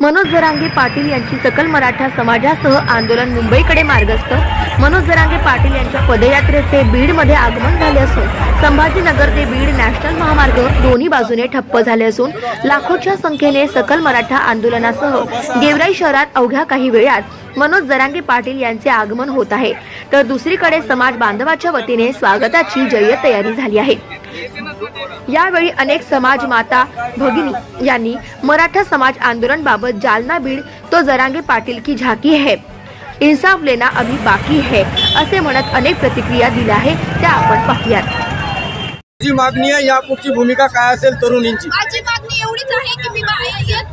मनोज जरांगे पाटील यांची सकल मराठा समाजासह आंदोलन मुंबईकडे मार्गस्थ. मनोज जरांगे पाटील यांच्या पदयात्रेचे बीडमध्ये आगमन झाले असून संभाजीनगर ते बीड नॅशनल महामार्ग दोन्ही बाजूने ठप्प झाले असून लाखोच्या संख्येने सकल मराठा आंदोलनासह गेवराई शहरात अवघ्या काही वेळात मनोज जरांगे पाटील यांचे आगमन होत आहे. तर दुसरीकडे समाज बांधवाच्या वतीने स्वागताची जय्यत तयारी झाली आहे. यावेळी अनेक समाज माता भगिनी यांनी मराठा समाज आंदोलन बाबत जालना बीड तो जरांगे पाटील की झाकी है. इन्साफ लेना अभी बाकी है असे म्हणत अनेक प्रतिक्रिया दिल्या आहे त्या आपण पाहूयात. जी मागणी आहे यापुढची भूमिका काय असेल तरुणींची. माझी मागणी एवढीच आहे की मी येत